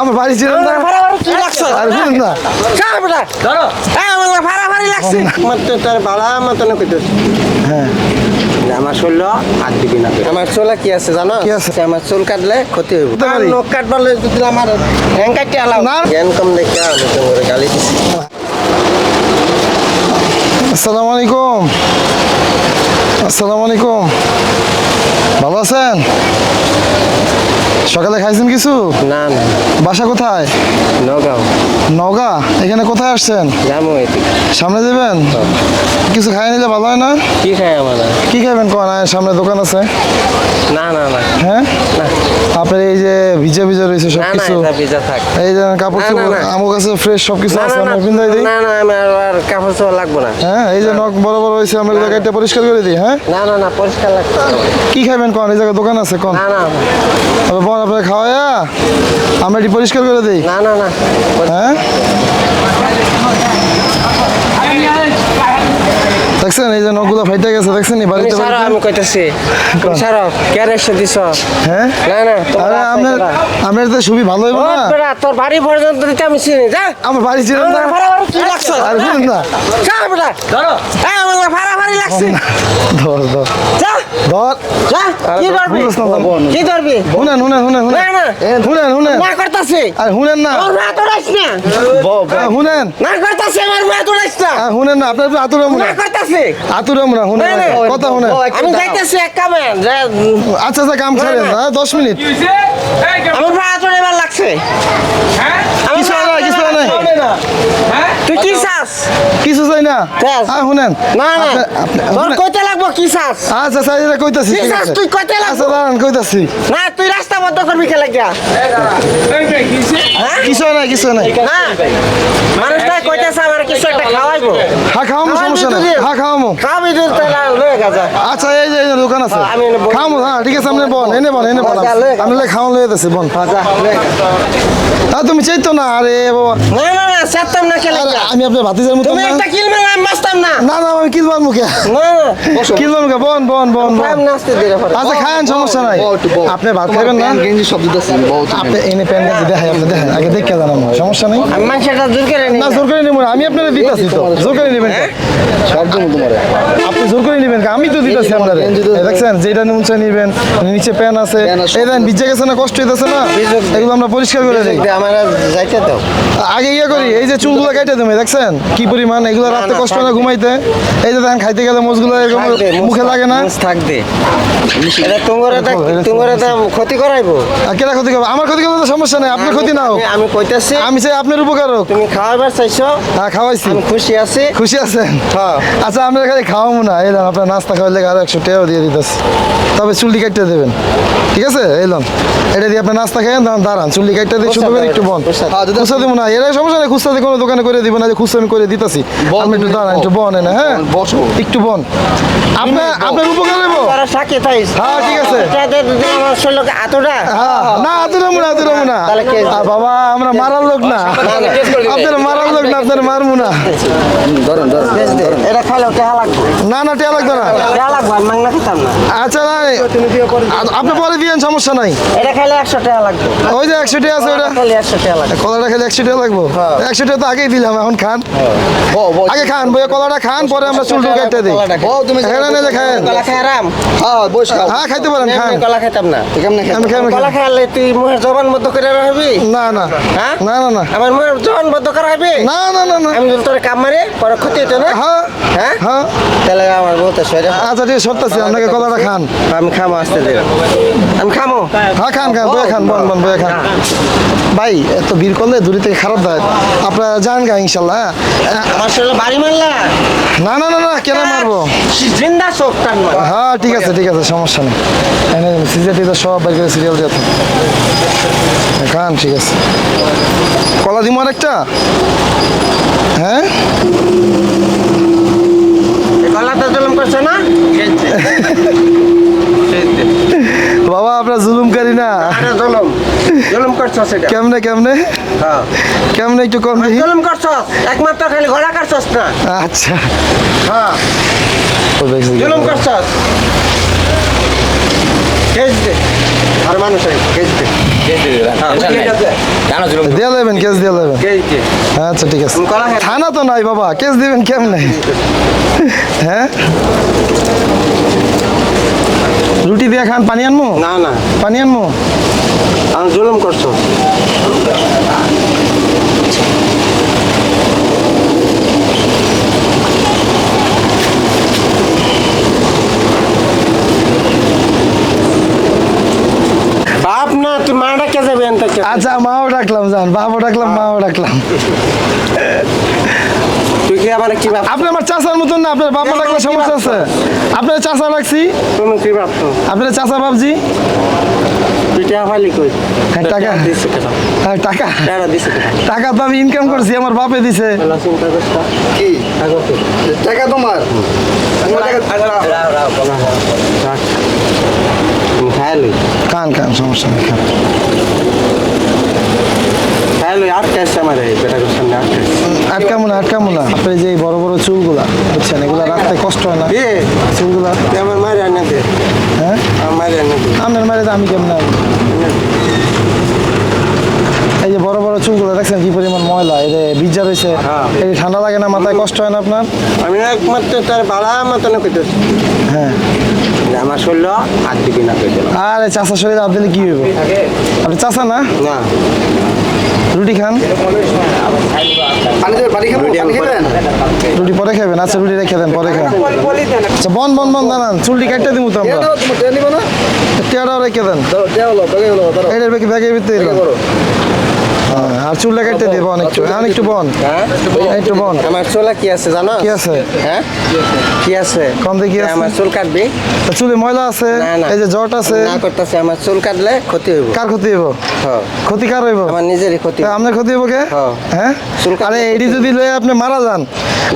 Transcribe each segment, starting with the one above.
আমার বাড়ি না। কি লাগছে? আর শুনুন না। ধরো। হ্যাঁ আমার ভাড়াভাড়ি লাগছে। আমার তো তোর ভাড়া মতো না হ্যাঁ। আমার চুল হাত দিবি না আমার চুলে কি আছে জানো? কি আছে? আমার চুল কাটলে ক্ষতি হইব। নখ কাটবালে যদি আমার হ্যাং কাটতে আলাও না। জ্ঞান কম দেখে আমি তোমার গালি দিছি। আসসালামু আলাইকুম। আসসালামু আলাইকুম। ভালো আছেন? সকালে খাইছেন কিছু? না না। বাসা কোথায়? নগাঁও। নওগাঁ এখানে কোথায় আসছেন? সামনে দেবেন কিছু খাই নিলে ভালো হয় না? কি খায় আমার? কি খাবেন কোন? সামনে দোকান আছে। না না না। হ্যাঁ? আপনার এই যে ভিজে ভিজে রয়েছে সব না না কিছু ভিজা থাক। এই যে কাপড় চোপড় আমার কাছে ফ্রেশ সব কিছু আছে আমরা পিন্দাই দিই। না না আমার আর কাপড় চোপড় লাগবো না। হ্যাঁ এই যে নখ বড় বড় হয়েছে আমরা কেটে পরিষ্কার করে দিই হ্যাঁ? না না না পরিষ্কার লাগবে কি খাবেন কোন? এই জায়গায় দোকান আছে কোন? না না। বল আপনার খাওয়াইয়া আমরা এটি পরিষ্কার করে দিই? না না না। হ্যাঁ? দেখছেন এই যে নখগুলো ফাইটে গেছে দেখছেন এই বাড়িতে সারো আমি কইতাছি। তুমি সারো কেন এসে দিছ? হ্যাঁ? না না আরে আপনার তো সুবি ভালো হইব না। তোর বাড়ি পর্যন্ত দিতে আমি চিনি যা। আমার বাড়ি ছিলেন না। আমার ভাড়া ভাড়া কি লাগছে আর শুনুন না। যা বেটা ধরো। হ্যাঁ আমার ভাড়া ভাড়ি লাগছে। ধর ধর। যা। ধর। যা কি? কি ধরবি? শুনেন শুনেন শুনেন না, শুনেন না। শুনেন শুনেন না। করতাছে আর শুনেন। না করতাছে। আমার না। শুনেন না আপনার আতুরাম না না করতাছে আতুরাম না শুনেন না, না। কথা শুনেন। আমি যাইতেছি এক কামে আচ্ছা আচ্ছা কাম ছাড়েন না। হ্যাঁ দশ মিনিট। আমার মা তোড়াইবার লাগছে। আমার কিছু না কিছু হয় না। তুই কি চাস? কিছু চাই না? হ্যাঁ শুনেন। না না। তোর কইতে লাগবো কি চাস? আচ্ছা আচ্ছা এটা কইতাছি কি চাস তুই কইতে লাগবো? আচ্ছা দাঁড়ান কইতাছি। না তুই রাস্তা বন্ধ করবি খেলে গিয়া। হ্যাঁ? কিছু না কিছু হয় না। না মানুষটা কইতেছে আমার কিছু একটা খাওয়াইবো। হ্যাঁ খাওয়ামো সমস্যা তুই? হ্যাঁ খাওয়ামো। খাওয়াবি তুই তাহলে লয়ে গাজা আচ্ছা এই যে দোকান আছে। খাওয়ামো হ্যাঁ ঠিক আছে আপনি বল এনে বল এনে বল। আমি খাওয়ান লয়ে দিতেছি বল। যা তা তুমি চাইতো না আরে বাবা। না। আমি আপনার ভাতিজার মতো তুমি একটা কিল মেলা আমি বাঁচতাম না। না না আমি কিলবার মুখে। না না কিলবার মুখে বন বন বন বন। নাচতে দিলে পরে আচ্ছা খান সমস্যা নাই। আপনি ভাত খাবেন না? গেঞ্জি শব্দ দিতেছে বহুত আপনি এনে প্যান গেছে দেখাই আপনি দেখেন আগে দেখে সমস্যা নেই? আমি মানুষটা জোর করে না জোর করে নেবেন আমি আপনার দিতেছি তো। জোর করে নেবেন তোমারে। আপনি জোর করে নেবেন আমি তো দিতেছি আপনার। দেখছেন যেটা নিচে নিবেন নিচে প্যান আছে। প্যান আছে। এই দেন ভিজে গেছে না কষ্ট হইতেছে না? এগুলো আমরা পরিষ্কার করে দিই। আমার যাইতে দাও। আগে ইয়ে করি এই যে চুলগুলো কেটে দেবে দেখছেন? কি পরিমাণ? এগুলো রাতে কষ্ট না ঘুমাইতে? এই যে দেখেন খাইতে গেলে মোজগুলো এরকম মুখে লাগে না? থাকবে। এটা তোমার তোমার ক্ষতি করাইবো। আর ক্ষতি করবে? আমার ক্ষতি করলে সমস্যা নেই আপনার ক্ষতি না আমি- আমি কইতাছি আমি চাই আপনার উপকার হোক তুমি খাওয়াবার চাইছো। হ্যাঁ খাওয়াইছি। খুশি আছি। খুশি আছেন? হ্যাঁ। আচ্ছা আমরা খালি খাওয়াবো না। এলাম আপনার নাস্তা খাওয়ালে আর একশো টাকাও দিয়ে দিতেছি। তবে চুলটি দেবেন। ঠিক আছে? এলাম এটা দিয়ে আপনি নাস্তা খাইয়েন দাঁড়ান। চুলটি কাটতে দিয়ে শুধু একটু বন্ধ খুচরা দেবো না। এরা সমস্যা নেই খুচরা কোনো দোকানে করে দিব না যে খুচরা আমি করে দিতেছি। আপনি একটু দাঁড়ান একটু বন। না হ্যাঁ? বসো। একটু বন। আপনার আপনার উপকার নেব তারা সাক্ষী থাইস হ্যাঁ, ঠিক আছে। আমার শরীরকে হ্যাঁ, না আতুরামু না আতুরামু না তাহলে কে- আ, বাবা আমরা মারার লোক না। আপনার মারার লোক না আপনার মারমু না। ধরেন ধরেন এটা খাইলেও টেহা লাগবে। না না টিয়া লাগবে না। টেহা লাগবে আমি মাংনা খেতাম না। আচ্ছা না আপনি পরে দিয়েন সমস্যা নাই। এটা খাইলে একশো টাকা লাগবে। ওই যে একশো টাকা আছে ওটা। খাইলে একশো টাকা লাগবে। কলাটা খেলে একশো টাকা লাগবো? একশো টাকা তো আগেই দিলাম এখন খান। আগে খান বইয়া কলাটা খান পরে আমরা চুল কাটতে দিই। তুমি এখানে নিলে খান। কলা খাই আরাম। হ্যাঁ বস খাও। হ্যাঁ খাইতে পারেন খান। কলা খাইতাম না। কলা খাই খাইলে তুই মুখের জবান বদ্ধ করে রাখবি? না না। হ্যাঁ? না না না। আমার মুখের জবান বদ্ধ করা হবে না না না না। আমি যদি তোর কাম মারে পরে ক্ষতি হতো না? হ্যাঁ হ্যাঁ? হ্যাঁ। তাহলে আমার বহুত শরীরে আচ্ছা ঠিক সরতেছি আপনাকে কলাটা খান। আমি খামো আসতে দে আমি খামো? হ্যাঁ খান খান বইয়া খান বন বন বইয়া খান। ভাই এত ভিড় করলে দূরে থেকে খারাপ দেয়। আপনারা যান গা ইনশাল্লাহ হ্যাঁ? বাড়ি মারলা? না না না না কেন মারবো? জিন্দা চোখ টান মার হ্যাঁ ঠিক আছে ঠিক আছে সমস্যা নেই। এনে সিরিয়াল টিজার সব বাইক সিরিয়াল দিয়ে খান ঠিক আছে। কলা দিমো আর একটা হ্যাঁ গলাতে জলম করছে না বাবা আপনার জুলুমকারী না আরে জলম জলম করছ কেমনে কেমনে? হ্যাঁ। কেমনে একটু কম দেখি জলম করছ একমাত্র খালি গলা কাটছস না। আচ্ছা। হ্যাঁ। জলম করছস। কেজ দে। আর মানুষ কেজ দে। কেন দিয়ে দেবেন কেস দিয়ে দেবেন। আচ্ছা ঠিক আছে। কলা থানা তো নাই বাবা কেস দিবেন কেমনে? হ্যাঁ? রুটি দিয়ে খান পানি আনমো? না না। পানি আনমো? আমি জুলুম করছ। আচ্ছা মাও ডাকলাম যান বাবাও ডাকলাম মাও ডাকলাম। আমার কি ভাব আপনি আমার চাচার মতন না আপনার বাবা ডাকলে সমস্যা আছে। আপনার চাচা ডাকছি তুমি কি ভাবতো আপনার চাচা টাকা হ্যাঁ, টাকা। দিছে হ্যাঁ, টাকা। টাকা দিছে টাকা তো আমি ইনকাম করছি আমার বাপে দিছে। টাকা তোমার? খান খান সমস্যা নেই লই আটকে আসছে আমার এই পেটাকের সামনে আটকে আটকামো না আটকামো না আপনার যে বড় বড় চুলগুলা বুঝছেন? এগুলা রাখতে কষ্ট হয় না? এ চুলগুলা? আমার মায়ের আনে দে। হ্যাঁ? আমার মায়ের আনে দে। আমি কেমন এই যে বড় বড় চুলগুলো দেখছেন কি পরিমাণ ময়লা? এই যে বিজ্জা রয়েছে। হ্যাঁ। এই ঠান্ডা লাগে না মাথায় কষ্ট হয় না আপনার? আমি একমাত্র তার বাড়া মতন কইতেছি হ্যাঁ। আমার শরীর হাত দিবি না আরে চাষা শরীর হাত দিলে কি হইব? আপনি চাষা না? না। রুটি খান? রুটি পরে। খাবেন আচ্ছা রুটি রেখে দেন পরে খান। আচ্ছা বন বন বন দাঁড়ান। চুলটি কাটতে দিব তো আমরা। টেয়ারাও রেখে দেন। ব্যাগে এটার ব্যাগে ব্যাগে ভিতরে হ্যাঁ, আর চুলটা কাটতে দিব অনেকটু। বন। হ্যাঁ? একটু বন। আমার চুলা কি আছে জানো? কি আছে? হ্যাঁ? কি আছে? কম আছে? আমার চুল কাটবি। তা চুলে ময়লা আছে? এই যে জট আছে? না করতেছে আমার চুল কাটলে ক্ষতি হইব। কার ক্ষতি হইব? হ্যাঁ। ক্ষতি কার হইব? আমার নিজেরই ক্ষতি। তা আপনার ক্ষতি হইব কে? হ্যাঁ। হ্যাঁ? চুল কাটলে আরে এডি যদি লয়ে আপনি মারা যান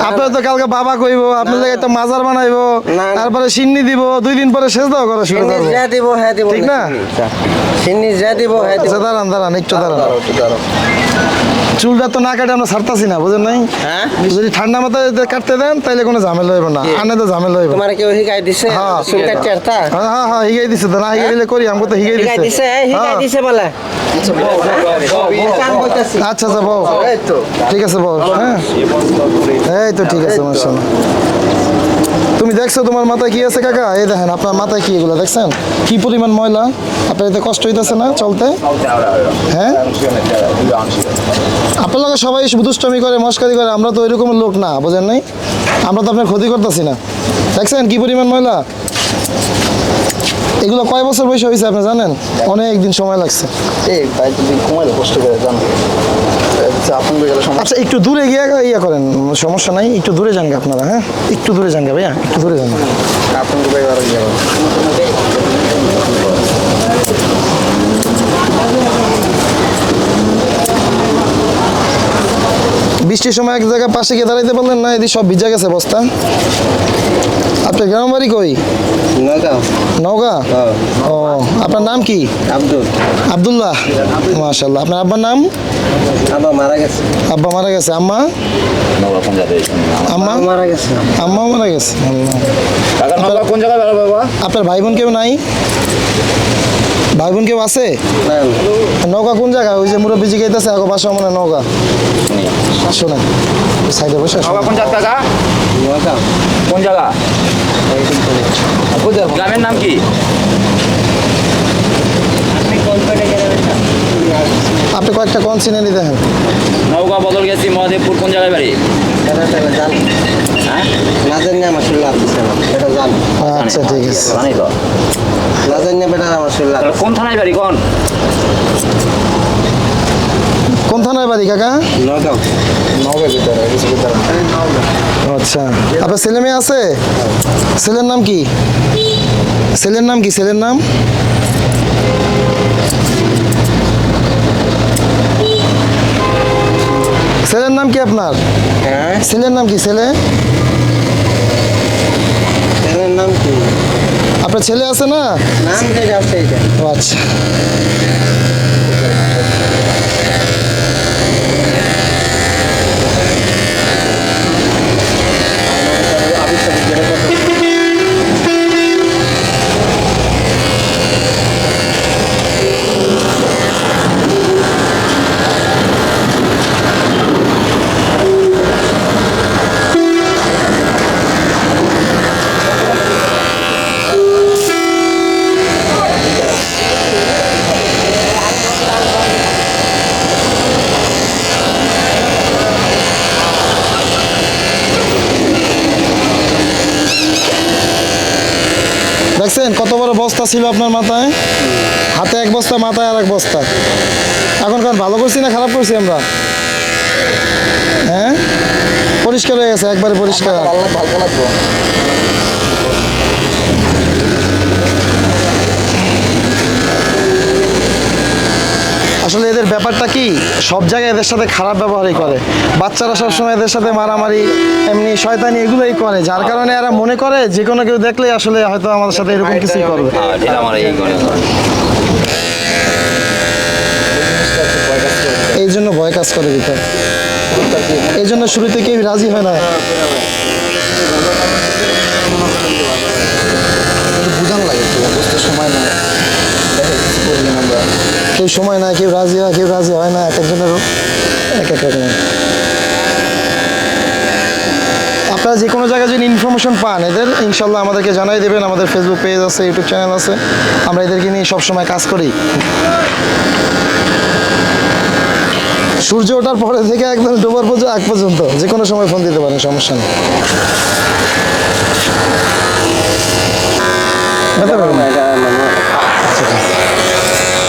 আপনার তো কালকে বাবা কইব আপনার লাগে একটা মাজার বানাইবো। তারপরে সিন্নি দিব দুই দিন পরে শেষ দাও করা শুরু যা দিব হ্যাঁ দিব ঠিক না? সিন্নি যা দিব হ্যাঁ দিব। আচ্ছা দাঁড়ান দাঁড়ান একটু দাঁড়ান একটু চুলটা তো না কাটে আমরা ছাড়তাছি না বুঝেন নাই? হ্যাঁ? যদি ঠান্ডা মাথায় কাটতে দেন তাইলে কোনো ঝামেলা হইব না? আনে তো ঝামেলা হইব। তোমার কেউ হিগাই দিছে? হ্যাঁ। চুল কাটতে আরতা হ্যাঁ হ্যাঁ হ্যাঁ হিগাই দিছে তো না হিগাই দিলে করি আমাকে তো হিগাই হিগাই দিছে। দিছে হিগাই হ্যাঁ। দিছে বলে। আচ্ছা আচ্ছা আচ্ছা বউ। এই তো। ঠিক আছে বউ। হ্যাঁ। এই তো ঠিক আছে মাশাআল্লাহ। দেখছ তোমার মাথায় কি আছে কাকা? এই দেখেন, আপনার মাথায় কি এগুলো দেখছেন? কি পরিমাণ ময়লা? আপনার এতে কষ্ট হইতেছে না চলতে? হ্যাঁ? আপনার লোক সবাই দুষ্টমি করে, মস্কারি করে, আমরা তো এরকম লোক না, বোঝেন নাই? আমরা তো আপনার ক্ষতি করতেছি না। দেখছেন কি পরিমাণ ময়লা? এগুলো কয় বছর বয়স হয়েছে আপনি জানেন? অনেক দিন সময় লাগছে। করে আচ্ছা আচ্ছা একটু দূরে গিয়ে ইয়ে করেন, সমস্যা নাই, একটু দূরে যান আপনারা হ্যাঁ? একটু দূরে যান ভাইয়া, একটু দূরে যান। বৃষ্টির সময় এক জায়গায় পাশে গিয়ে দাঁড়াইতে পারলেন না, এদিকে সব ভিজা গেছে বস্তা। আপনার গ্রাম বাড়ি কই? নওগাঁ হ্যাঁ। ও আপনার নাম কি? আব্দুল। আবদুল্লাহ। মাশাল্লাহ আপনার আব্বার নাম? আবার মারা গেছে। আব্বা মারা গেছে। আম্মা? আম্মা? মারা গেছে। আম্মা মারা গেছে। কোন জায়গায় বাবা? আপনার ভাই বোন কেউ নাই? ভাই বোন কেউ আছে? না নৌকা কোন জায়গায় ওই যে মুরব্বী জিগাইতেছে আগো বাসা মনে নৌকা শোনেন। সাইডে বসে কোন জায়গা কোন জায়গা? গ্রামের নাম কি? আপনি কয়েকটা কোন সিনে নিতে হবে নৌকা বদল গেছি মহাদেবপুর কোন জায়গায় বাড়ি? হ্যাঁ? আচ্ছা ঠিক আছে। কোন থানায় বাড়ি কোন? বাড়ি কাকা? আচ্ছা। আপনার ছেলে মেয়ে আছে? ছেলের নাম কি? ছেলের নাম কি? ছেলের নাম? ছেলের নাম কি আপনার? হ্যাঁ? ছেলের নাম কি ছেলে? ছেলের নাম কি? আপনার ছেলে আছে না? নাম আচ্ছা। Yeah. বস্তা ছিল আপনার মাথায়? হাতে এক বস্তা, মাথায় আর এক বস্তা। এখন কারণ ভালো করছি না খারাপ করছি আমরা? হ্যাঁ? পরিষ্কার হয়ে গেছে, একবারে পরিষ্কার। ব্যাপারটা কি? সব জায়গায় এদের সাথে খারাপ ব্যবহারই করে। বাচ্চারা সবসময় এদের সাথে মারামারি এমনি শয়তানি এগুলোই করে যার কারণে এরা মনে করে যে কোনো কেউ দেখলেই আসলে হয়তো আমাদের সাথে এরকম কিছুই করবে। হ্যাঁ ঢিলা মারা এই জন্য ভয় কাজ করে দিতে। এই জন্য শুরুতে কেউ রাজি হয় না। বুঝান লাগে বুঝতে সময় না দেখে কিছু করলেন আমরা কেউ সময় না কেউ রাজি হয় কেউ রাজি হয় না এক একজনের এক এক রকম আপনারা যে কোনো জায়গায় যদি ইনফরমেশন পান এদের ইনশাল্লাহ আমাদেরকে জানাই দেবেন আমাদের ফেসবুক পেজ আছে ইউটিউব চ্যানেল আছে আমরা এদেরকে নিয়ে সবসময় কাজ করি। সূর্য ওঠার পরে থেকে একদম ডোবার পর্যন্ত আগ পর্যন্ত যে কোনো সময় ফোন দিতে পারেন সমস্যা নেই।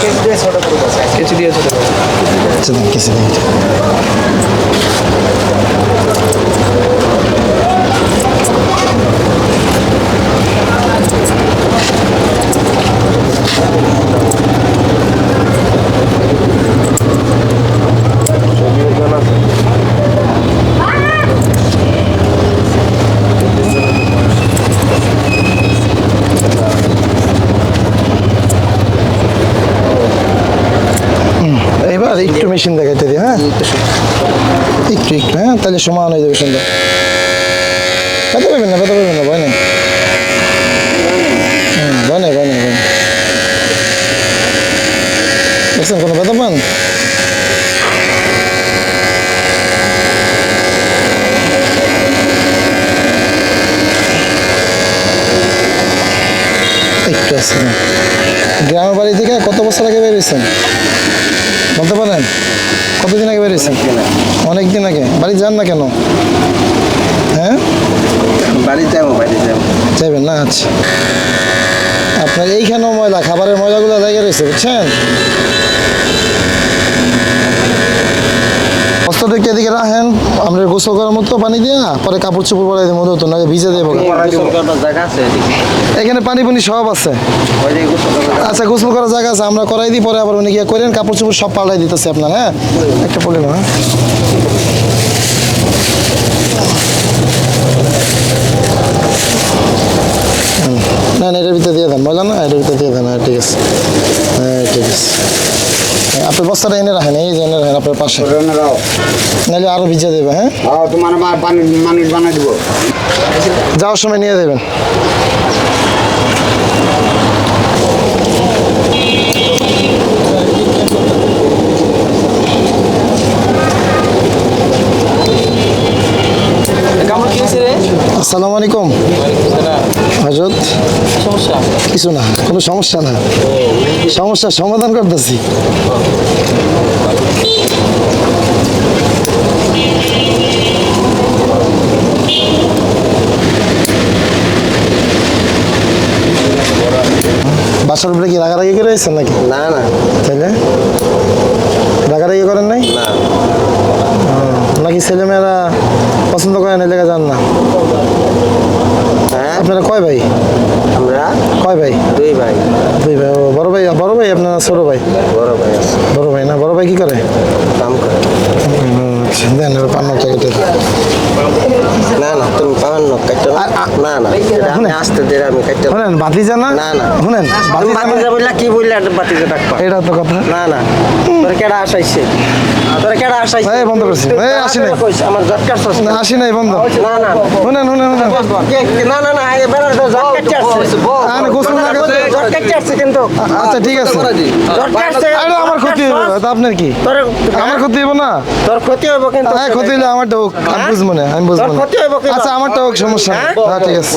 কেজি দিয়ে ছোট আচ্ছা দিন কিছু দিন এবার একটু মেশিন দেখাইতে দিই হ্যাঁ? একটু একটু হ্যাঁ তাহলে সমান হয়ে যাবে সুন্দর। ব্যথা পাবেন না ব্যথা পাবেন না ভয় নেই। ভয় নেই ভয় নেই ভয় নেই। দেখছেন কোনো ব্যথা পান? একটু আছে গ্রামের বাড়ি থেকে কত বছর আগে বেরিয়েছেন পারেন কতদিন আগে বেরিয়েছেন অনেক দিন আগে। বাড়ি যান না কেন? হ্যাঁ? বাড়ি যাব বাড়ি যাব। যাবেন না? আচ্ছা। আপনার এইখানেও ময়লা খাবারের ময়লাগুলো জায়গায় রয়েছে বুঝছেন? বস্তাটাকে এদিকে রাখেন আমরা গোসল করার মতো পানি দিয়ে পরে কাপড় চোপড় পরে মতো হতো না ভিজে দেবো। এখানে পানি পানি সব আছে। আচ্ছা গোসল করার জায়গা আছে আমরা করাই দিই পরে আবার উনি গিয়ে করেন কাপড় চোপড় সব পাল্টাই দিতেছে আপনার হ্যাঁ? একটা প্রবলেম হ্যাঁ? হুম। না না এটার ভিতরে দিয়ে দেন বললাম না এটার ভিতরে দিয়ে দেন হ্যাঁ ঠিক আছে। হ্যাঁ ঠিক আছে। হ্যাঁ, আপনার বস্তাটা এনে রাখেন এই যে এনে রাখেন আপনার পাশে। নাহলে আরও ভিজে দেবে হ্যাঁ? তোমার মানুষ মানুষ বানাই দিব। যাওয়ার সময় নিয়ে দেবেন। আসসালামু আলাইকুম। হজরত সমস্যা? কিছু না কোনো সমস্যা না। সমস্যার সমাধান করতেছি। বাসার উপরে কি রাগারাগি করে রয়েছেন নাকি? না না। তাইলে রাগারাগি করেন নাই? না। নাকি ছেলেমেয়েরা পছন্দ করে না লেগে যান না। হ্যাঁ? আপনারা কয় ভাই? আমরা? কয় ভাই? দুই ভাই। দুই ভাই। ও বড় ভাই বড় ভাই আপনার ছোট ভাই? বড় ভাই বড় ভাই না বড় ভাই কি করে? কাম করে। দেন পান্ন দেন। না না তুমি পাবেন না কাটতে না না আমি। আসতে দে আমি কাটতে শুনেন বাতিজা না? না, না। শুনেন বাতিজা বাতিজা বললা কি বললা বাতিজা ডাকবা এটা তো কথা। না না তোর কেডা আসাইছে? তোর কেডা আসাইছে? এই, বন্ধ করছি। এই, আসি নাই। কইছে, আমার জটকার সস না আসি নাই বন্ধ। না না শুনেন শুনেন শুনেন। না না না এই বেড়ার তো জট কাটতে আসছে। আরে গোসল না করতে জট কাটতে কিন্তু। আচ্ছা ঠিক আছে। জট কাটছে আরে আমার ক্ষতি হবে তা আপনার কি? তোর আমার ক্ষতি হইব না? তোর ক্ষতি হবে কিন্তু হ্যাঁ ক্ষতি হলে আমারটা হোক আমি বুঝব না আমি বুঝব না। ক্ষতি হইব কিন্তু। আচ্ছা আমারটা হোক সমস্যা নেই। হ্যাঁ? হ্যাঁ ঠিক আছে।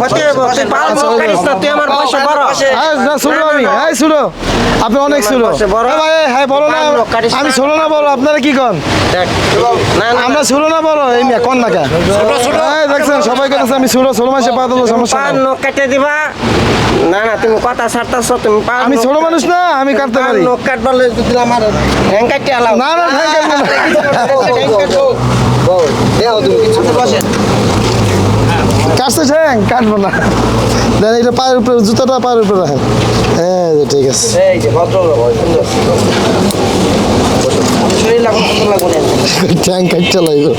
ক্ষতি তুই পাল আচ্ছা, বল না তুই আমার বয়সে বড়। হ্যাঁ না শুনো আমি। হ্যাঁ শুনো। আপনি অনেক হ্যাঁ ভাই হ্যাঁ বলো না। আমি না। না বলো আপনারা কি কন? আমরা ছোট না বড় এই মেয়ে কন না কে? এই দেখছেন সবাই কেন আমি ছোট ছোট মাসে পা দেবো সমস্যা। নখ কেটে দিবা। না না তুমি কথা ছাড়তেছ তুমি আমি ছোট মানুষ না আমি কাটতে পারি। নখ কাটবার যদি আমার হ্যাং কাটতে আলাও না না ঠ্যাং কাটবো কাটছে ঠ্যাং কাটবো না। দেন এটা পায়ের উপরে জুতাটা পায়ের উপরে রাখেন। হ্যাঁ ঠিক আছে। ঠ্যাং কাটতে লাগবে।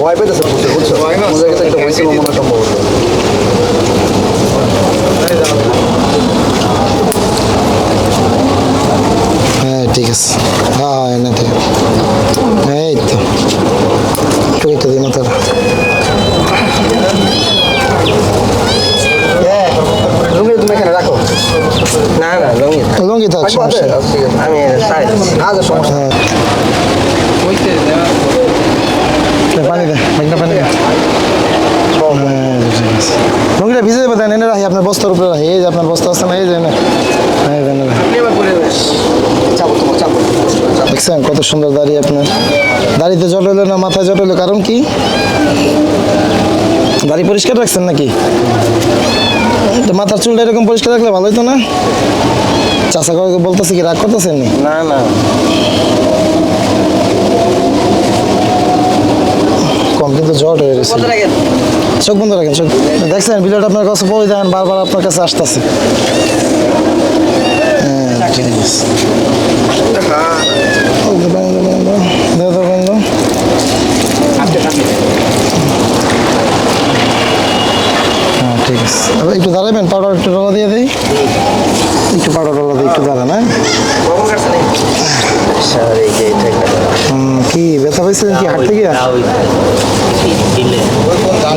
ভয় পেতেছে বুঝছ? মনে সম্ভবত হ্যাঁ ঠিক আছে। হ্যাঁ হ্যাঁ না ঠিক এই তো। টুকিটা দিই মাথাটা রুমে তুমি এখানে রাখো। না না লঙ্গি লঙ্গি থাক সমস্যা নেই। আচ্ছা, আমি আচ্ছা সমস্যা। হ্যাঁ। এই পানি দে পানি দে। হ্যাঁ। লঙ্গিটা ভিজে দেবে দেন এনে রাখি আপনার বস্তার উপরে রাখি। এই যে আপনার বস্তা আছে না এই যে এনে এই যে এনে রাখি। চাপো তোমার চাপো দেখছেন কত সুন্দর দাড়ি আপনার? দাড়িতে জট হলো না মাথায় জট হলো কারণ কি? দাড়ি পরিষ্কার রাখছেন নাকি? তো মাথার চুলটা এরকম পরিষ্কার রাখলে ভালো হতো না? চাষা করে বলতেছে কি রাগ করতেছেন না না। কম কিন্তু জট হয়ে গেছে চোখ বন্ধ রাখেন চোখ। দেখছেন ভিডিওটা আপনার কাছে পড়ে দেখেন বারবার আপনার কাছে আসতেছে। দাও, দাও, দাও। দাও, দাও, দাও, দাও। হ্যাঁ ঠিক আছে আবার একটু দাঁড়াবেন পাউডার একটু ডলা দিয়ে দিই। একটু পাউডার ডলা দিয়ে একটু দাঁড়ান হ্যাঁ কি ব্যথা পাইছিলেন কি হাট থেকে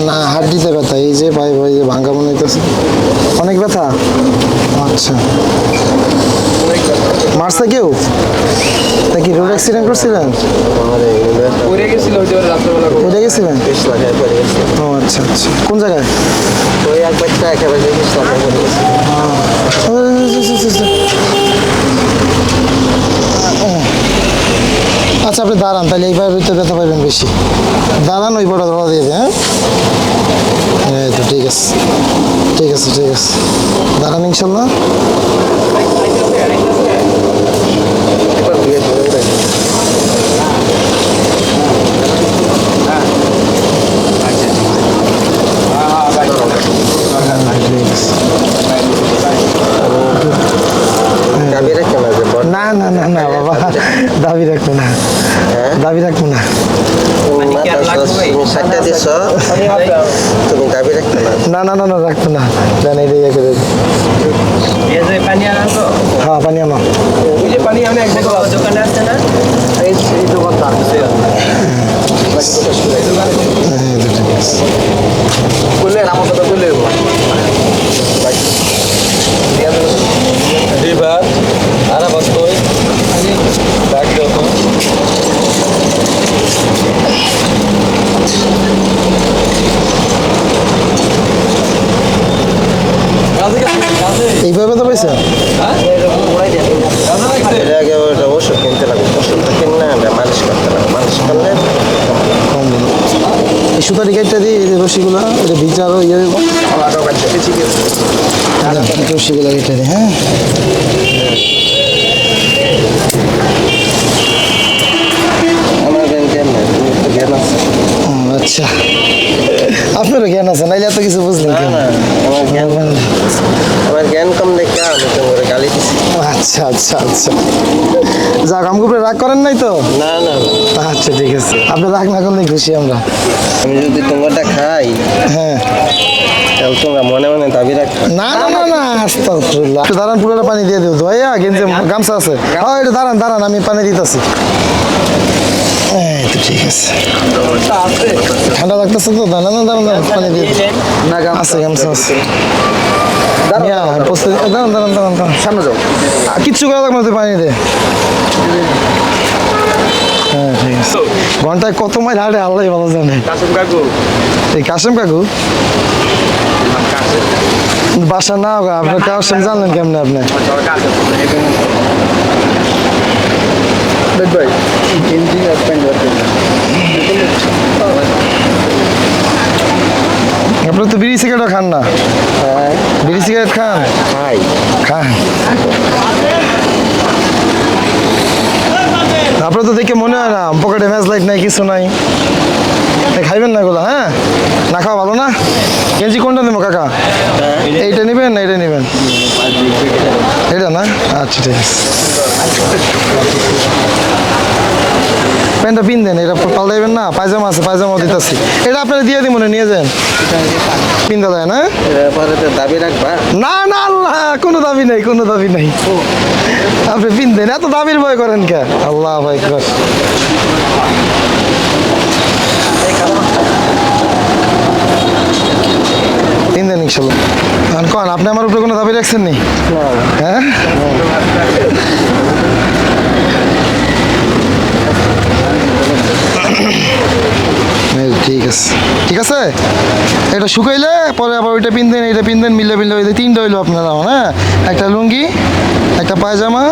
না হাত দিতে ব্যথা এই যে পাই ভাই যে ভাঙ্গা মনে হইতেছে। অনেক ব্যথা। আচ্ছা। মারছে কেউ? তা কি রোড অ্যাক্সিডেন্ট করছিলেন? পড়ে গেছিল গেছিলেন? পড়ে গেছে ও আচ্ছা আচ্ছা। কোন জায়গায়? ওই একেবারে পড়ে গেছে আচ্ছা আপনি দাঁড়ান তাহলে এই পায়ের ভিতরে ব্যথা পাবেন বেশি। দাঁড়ান ওই বড় ধরা দিয়ে হ্যাঁ? এই তো ঠিক আছে। ঠিক আছে ঠিক আছে। দাঁড়ান ইনশাল্লাহ এবার দিয়ে ধরে ঠিক আছে গাবি রেখে না যে বড় না না না বাবা দাবি রাখব না। দাবি রাখব না। তুমি সাতটা দিছ? তুমি গাবি রেখে না? না না না না রাখব না। দেন এই দিয়ে করে দিন। এই যে পানি আনতো হ্যাঁ পানি আনো। ওই পানি আমি এক দোকানে আসছে না? এই এই দোকানটা হ্যাঁ এই তো ঠিক আছে করলেন আমার কথা করলেন এবার আর বস্তই ব্যাগ দাও কাছে কাছে এইভাবে ব্যথা পাইছে? এর আগে ওটা ওষুধ কিনতে লাগবে। ওষুধটা কিনে না এটা মালিশ করতে লাগবে। মালিশ করলে এই সুতারি দিই এই রশিগুলো এটা বিচার ইয়ে রশিগুলো কেটে দিই হ্যাঁ আমার জ্ঞান নেই জ্ঞান আছে আচ্ছা। আপনারও জ্ঞান আছে নাইলে এত কিছু বুঝলেন কেন আমার জ্ঞান আমার জ্ঞান কম দেখে আমি গালি দিছি। আচ্ছা আচ্ছা আচ্ছা। যাক আমাকে উপরে রাগ করেন নাই তো? না না। আচ্ছা ঠিক আছে। আপনি রাগ না করলে খুশি আমরা। আমি যদি তোমারটা খাই হ্যাঁ। তোমরা মনে মনে দাবি রাখবে। না না না না আস্তাগফিরুল্লাহ। দাঁড়ান পুরোটা পানি দিয়ে দেবো। ভাইয়া গেঞ্জে গামছা আছে। হ্যাঁ দাঁড়ান দাঁড়ান আমি পানি দিতেছি। ঠিক আছে। ঠান্ডা লাগতেছে তো? দাঁড়ান না দাঁড়ান দাঁড়ান পানি দিয়ে না আছে গামছা আছে। দাঁড়ান দাঁড়ান দাঁড়ান দাঁড়ান। সামনে যাও। আর কিচ্ছু করা লাগবে না পানি দে। হ্যাঁ ঠিক আছে। ঘন্টায় কত মাইল হাঁটে আল্লাহ ভালো জানে। কাসুম কাকু। এই কাশেম কাকু? বাসা না হোক আপনার কাশেম জানলেন কেমনে আপনি? But boy, changing up and working. আপনার তো বিড়ি সিগারেটও খান না? হ্যাঁ। বিড়ি সিগারেট খান? খাই। খান। আপনার তো দেখে মনে হয় না পকেটে ম্যাচ লাইট নাই কিছু নাই। খাইবেন না এগুলো হ্যাঁ? না খাওয়া ভালো না? কেজি কোনটা নেব কাকা? হ্যাঁ। এইটা নেবেন না এটা নেবেন? আচ্ছা ঠিক আছে। প্যান্টটা পিন দেন এটা পাল্টাইবেন না, পায়জামা আছে, পায়জামা দিতেছি। এটা আপনারা দিয়ে দিই মনে নিয়ে যান। পিন দেয় না পরে দাবি রাখবা না না, আল্লাহ, কোনো দাবি নেই, কোনো দাবি নেই। আপনি পিন দেন এত দাবির ভয় করেন কে? আল্লাহ ভাই কর পিন দেন ইনশাল্লাহ। কন আপনি আমার উপরে কোনো দাবি রাখছেন নি? হ্যাঁ? ঠিক আছে। ঠিক আছে? এটা শুকাইলে পরে আবার ওইটা পিন দেন এইটা পিন দেন মিলে মিলে ওই তিনটা হইল আপনার হ্যাঁ? একটা লুঙ্গি একটা পায়জামা।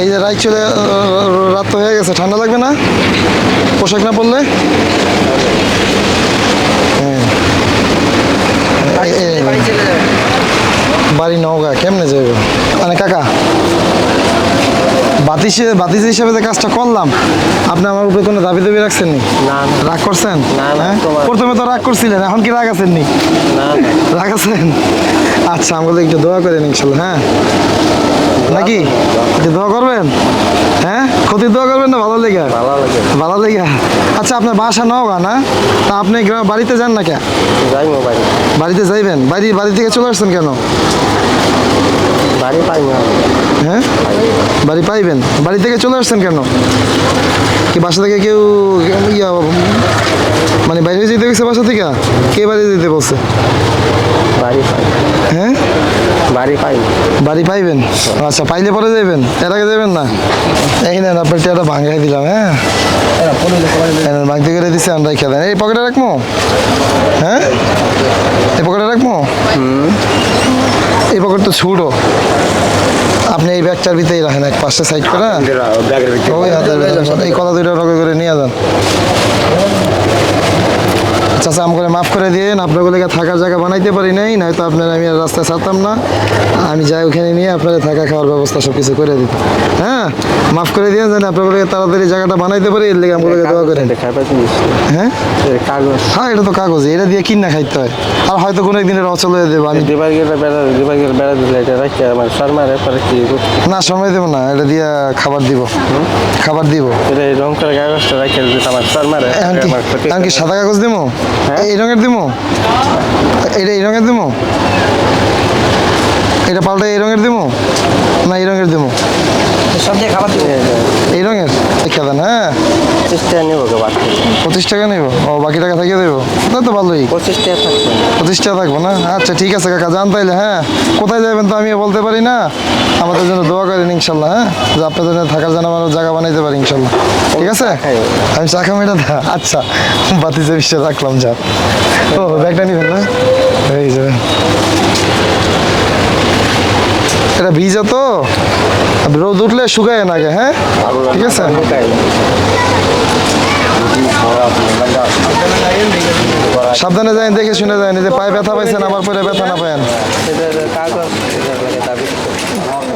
এই যে রাত চলে রাত তো হয়ে গেছে ঠান্ডা লাগবে না? পোশাক না পরলে? বাড়ি নওগা কেমনে যাবে মানে কাকা বাতিসে বাতিস হিসেবে যে কাজটা করলাম আপনি আমার উপরে কোনো দাবি দাবি রাখছেন নি রাগ করছেন? হ্যাঁ? প্রথমে তো রাগ করছিলেন এখন কি রাগ আছেন নি। রাগ আছেন? আচ্ছা আমাদের একটু দোয়া করেন ইনশাল্লাহ হ্যাঁ? নাকি? একটু দোয়া করবেন? হ্যাঁ? ক্ষতি দোয়া করবেন না ভালো লেগে ভালো লাগে ভালো লেগে আচ্ছা আপনার বাসা নওগা না? তা আপনি বাড়িতে যান না কে বাড়িতে যাইবেন? বাড়ি বাড়ি থেকে চলে আসছেন কেন? বাড়ি পাই না। হ্যাঁ? বাড়ি পাইবেন? বাড়ি থেকে চলে আসছেন কেন? কি বাসা থেকে কেউ ইয়া মানে বাইরে যেতে গেছে বাসা থেকে? কে বাড়ি যেতে বলছে? বাড়ি পাই। হ্যাঁ? বাড়ি পাই বাড়ি পাইবেন? আচ্ছা পাইলে পরে যাবেন এর আগে যাবেন না? এই নেন আপনার টিয়াটা ভাঙাই দিলাম হ্যাঁ? ভাঙতে করে দিচ্ছে আমরা খেয়ে দেন এই পকেটে রাখব? হ্যাঁ? এই পকেটে রাখব? এই পকেট তো ছুটো। আপনি এই ব্যাগটার ভিতরেই রাখেন এক পাশে সাইড করে ব্যাগের ওই হাতের ভিতরে। এই কথা দুইটা রগে করে নিয়ে যান চাচা আম করে দিন আপনাগুলোকে থাকার জায়গা বানাইতে পারি নাই নয়তো আপনার আমি রাস্তায় ছাড়তাম না। আমি যাই ওখানে নিয়ে আপনাদের থাকা খাওয়ার ব্যবস্থা সব কিছু করে দিতাম। হ্যাঁ মাফ করে দিয়ে যেন আপনাগুলোকে তাড়াতাড়ি জায়গাটা বানাইতে পারি এর লেগে আমগুলোকে দোয়া করেন। হ্যাঁ? কাগজ। হ্যাঁ এটা তো কাগজ এটা দিয়ে কিনা খাইতে হয়। আর হয়তো কোনো একদিন এটা অচল হয়ে দেবো আমি দিবার গেলে বেড়া দিবার গেলে বেড়া দিলে এটা রাখি আমার শর্মারে পরে কি না সময় দেবো না এটা দিয়ে খাবার দিব। খাবার দিব। এটা এই রং করে কাগজটা রাখি দিতে আমার শর্মারে এখন কি আমার কি সাদা কাগজ দিমো এই রঙের দিমো এটা এই রঙের দিমো এটা পাল্টা এই রঙের দিমো না এই রঙের দিমো সব দিয়ে খাবার এই রঙের? দেন হ্যাঁ? পঁচিশ টাকা নেব পঁচিশ টাকা নেব? ও বাকি টাকা থাকিয়ে দেবো? তা তো ভালোই। পঁচিশ টাকা থাকবে। পঁচিশ টাকা থাকব না? আচ্ছা ঠিক আছে কাকা জান তাইলে হ্যাঁ? কোথায় যাবেন তো আমিও বলতে পারি না? আমাদের জন্য দোয়া করেন ইনশাল্লাহ হ্যাঁ? যে আপনাদের জন্য থাকার জন্য আমার জায়গা বানাইতে পারি ইনশাল্লাহ। ঠিক আছে? আমি চা খাব এটা আচ্ছা। বাতিতে বিশ্বে রাখলাম যা। ও ব্যাগটা নিবেন না? এই যাবেন এটা ভিজা তো? রোদ উঠলে শুকায় না আগে হ্যাঁ? ঠিক আছে? সাবধানে যাই দেখে শুনে যাই যে পায়ে ব্যথা পাইছেন আবার পরে ব্যথা না পায়েন এটা কাগজ এটা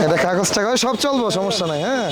এটা কাগজ। টাকা সব চলবো সমস্যা নাই হ্যাঁ?